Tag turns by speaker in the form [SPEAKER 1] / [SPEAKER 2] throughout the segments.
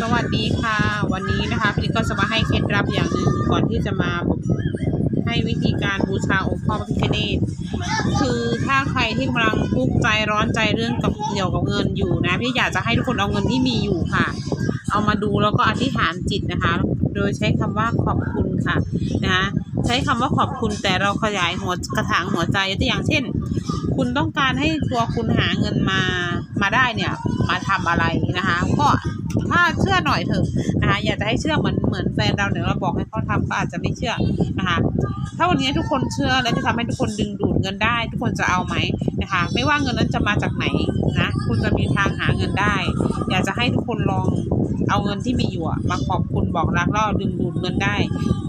[SPEAKER 1] สวัสดีค่ะ วันนี้นะคะพี่ก็จะมาให้เคล็ดลับอย่างหนึ่งก่อนที่จะมาให้วิธีการบูชาองค์พ่อพระพิฆเนศคือถ้าใครที่กำลังทุกข์ใจร้อนใจเรื่องกับเกี่ยวกับเงินอยู่นะพี่อยากจะให้ทุกคนเอาเงินที่มีอยู่ค่ะ เอามาดูแล้วก็อธิษฐานจิตนะคะ โดยใช้คำว่าขอบคุณค่ะนะคะ ใช้คำว่าขอบคุณแต่เราขยายหัวกระถางหัวใจตัวอย่างเช่น คุณต้องการให้ตัวคุณหาเงินมามาได้เนี่ย มาทำอะไรนะคะ ก็ถ้าเชื่อหน่อยเถอะนะคะอยากจะให้เชื่อเหมือนเหมือนแฟนเราเนี่ยเราบอกให้เขาทำก็อาจจะไม่เชื่อนะคะถ้าวันนี้ทุกคนเชื่อและจะทำให้ทุกคนดึงดูดเงินได้ ทุกคนจะเอาไหมนะคะ ไม่ว่าเงินนั้นจะมาจากไหนนะคุณจะมีทางหาเงินได้ อยากจะให้ทุกคนลองเอาเงินที่มีอยู่มาขอบคุณบอกรักแล้วดึงดูดเงินได้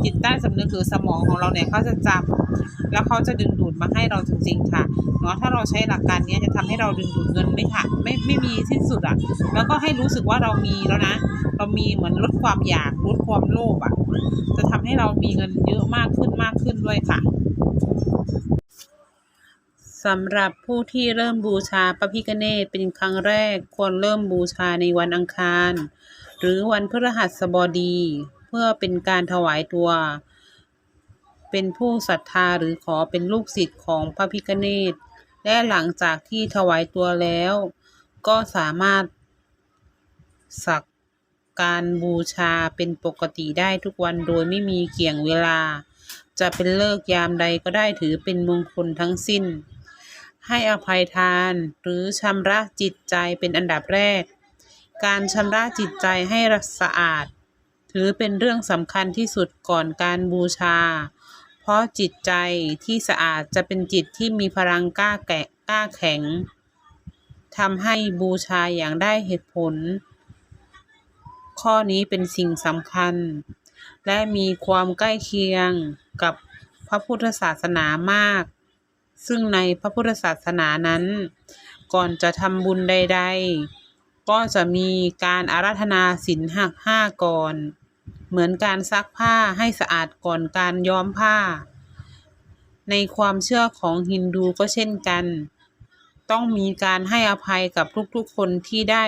[SPEAKER 1] จิตใต้สำนึกหรือสมองของเราเนี่ยเขาจะจำแล้วเขาจะดึงดูดมาให้เราจริงๆค่ะเนาะถ้าเราใช้หลักการนี้จะทำให้เราดึงดูดเงินไม่ค่ะไม่ไม่มีสิ้นสุดอะแล้วก็ให้รู้สึกว่าเรามีแล้วนะ เรามีเหมือนลดความอยากลดความโลภอะจะทำให้เรามีเงินเยอะมากขึ้นมากขึ้นด้วยค่ะ สำหรับผู้ที่เริ่มบูชาพระพิฆเนศเป็นครั้งแรกควรเริ่มบูชาในวันอังคาร หรือวันพฤหัสบดี เพื่อเป็นการถวายตัว เป็นผู้ศรัทธาหรือขอเป็นลูกศิษย์ของพระพิฆเนศและหลังจากที่ถวายตัวแล้ว ก็สามารถ สักการบูชาเป็นปกติได้ทุกวันโดยไม่มีเกี่ยงเวลา จะเป็นเลิกยามใดก็ได้ถือเป็นมงคลทั้งสิ้น ให้อภัยทาน หรือชำระจิตใจเป็นอันดับแรก การชำระจิตใจให้สะอาด ถือเป็นเรื่องสำคัญที่สุดก่อนการบูชา เพราะจิตใจที่สะอาดจะเป็นจิตที่มีพลังกล้าแกะกล้าแข็งทำให้บูชาอย่างได้เหตุผล ข้อนี้เป็นสิ่งสำคัญ และมีความใกล้เคียงกับพระพุทธศาสนามาก ซึ่งในพระพุทธศาสนานั้น ก่อนจะทำบุญใด ๆ ก็จะมีการอาราธนาศีลหักห้าก่อน เหมือนการซักผ้าให้สะอาดก่อนการย้อมผ้า ในความเชื่อของฮินดูก็เช่นกัน ต้องมีการให้อภัยกับทุกๆคนที่ได้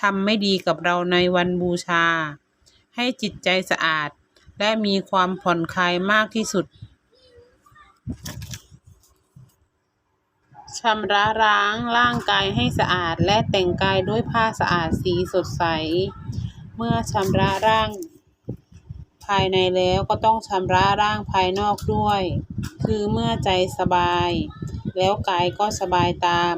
[SPEAKER 1] ทำไม่ดีกับเราในวันบูชา ให้จิตใจสะอาด และมีความผ่อนคลายมากที่สุด ชำระล้างร่างกายให้สะอาดและแต่งกายด้วยผ้าสะอาดสีสดใส เมื่อชำระร่าง ภายในแล้วก็ต้องชำระร่างภายนอกด้วย คือเมื่อใจสบาย แล้วกายก็สบายตาม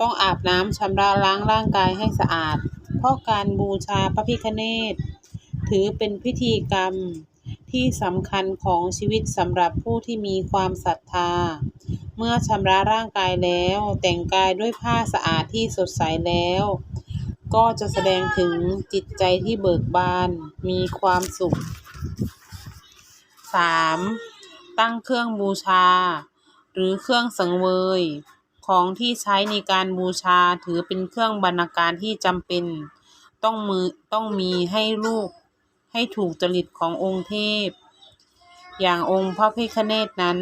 [SPEAKER 1] ต้องอาบน้ำชำระล้างร่างกายให้สะอาด เพราะการบูชาพระพิฆเนศถือเป็นพิธีกรรมที่สำคัญของชีวิตสำหรับผู้ที่มีความศรัทธา เมื่อชำระร่างกายแล้ว แต่งกายด้วยผ้าสะอาดที่สดใสแล้ว ก็จะแสดงถึงจิตใจที่เบิกบาน มีความสุข 3. ตั้งเครื่องบูชา หรือเครื่องสังเวย ของที่ใช้ในการบูชาถือเป็นเครื่องบรรณาการที่จำเป็น ต้องมือต้องมีให้ลูกให้ถูกจริตขององค์เทพ อย่างองค์พระพิฆเนศนั้น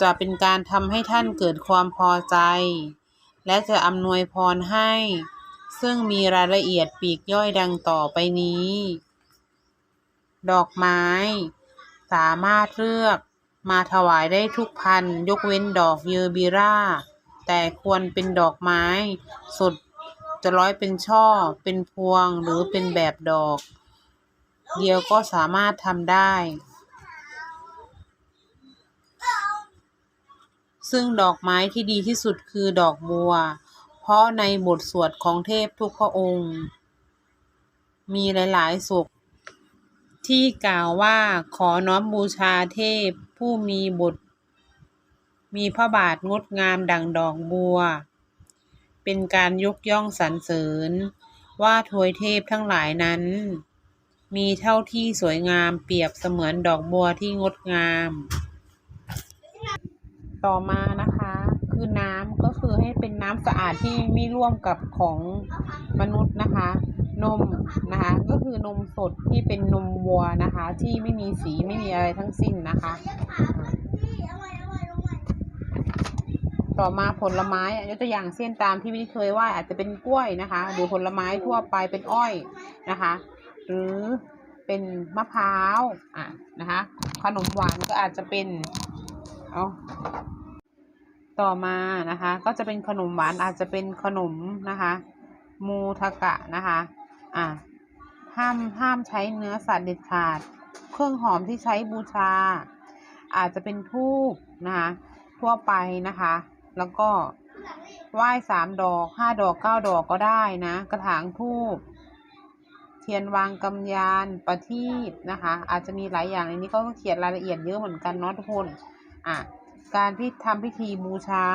[SPEAKER 1] จะเป็นการทำให้ท่านเกิดความพอใจ และจะอำนวยพรให้ ซึ่งมีรายละเอียดปีกย่อยดังต่อไปนี้ ดอกไม้ สามารถเลือกมาถวายได้ทุกพันธุ์ยกเว้นดอกเยอบิราแต่ควรเป็นดอกไม้สดจะร้อยเป็นช่อ เป็นพวงหรือเป็นแบบดอก เดียวก็สามารถทำได้ ซึ่งดอกไม้ที่ดีที่สุดคือดอกบัว เพราะในบทสวดของเทพทุกพระองค์ มีหลายๆศกที่กล่าวว่าขอน้อมบูชาเทพผู้มีบท มีพระบาทงดงามดังดอกบัว เป็นการยกย่องสรรเสริญ ว่าทวยเทพทั้งหลายนั้น มีเท่าที่สวยงามเปรียบเสมือนดอกบัวที่งดงาม ต่อมานะคะ คือน้ำก็คือให้เป็นน้ำสะอาดที่ไม่ร่วมกับของมนุษย์นะคะ นมนะคะ ก็คือนมสดที่เป็นนมวัวนะคะ ที่ไม่มีสีไม่มีอะไรทั้งสิ้นนะคะ ต่อมาผลไม้อะยกตัวอย่างเช่นตามที่วิเคยว่าอาจจะเป็นกล้วยนะคะ หรือผลไม้ทั่วไปเป็นอ้อยนะคะ หรือเป็นมะพร้าวอะนะคะ ขนมหวานก็อาจจะเป็น เอา ต่อมานะคะ ก็จะเป็นขนมหวานอาจจะเป็นขนมนะคะมูทากะนะคะอะห้ามห้ามใช้เนื้อสัตว์เด็ดขาด เครื่องหอมที่ใช้บูชา อาจจะเป็นทูบนะคะทั่วไปนะคะ แล้วก็ไหว้สามดอกห้าดอกเก้าดอกก็ได้นะ กระถางทูบเทียนวางกำยานประทีปนะคะ อาจจะมีหลายอย่างในนี้ก็เขียนรายละเอียดเยอะเหมือนกันเนาะทุกคนอะ การที่ทำพิธีบูชา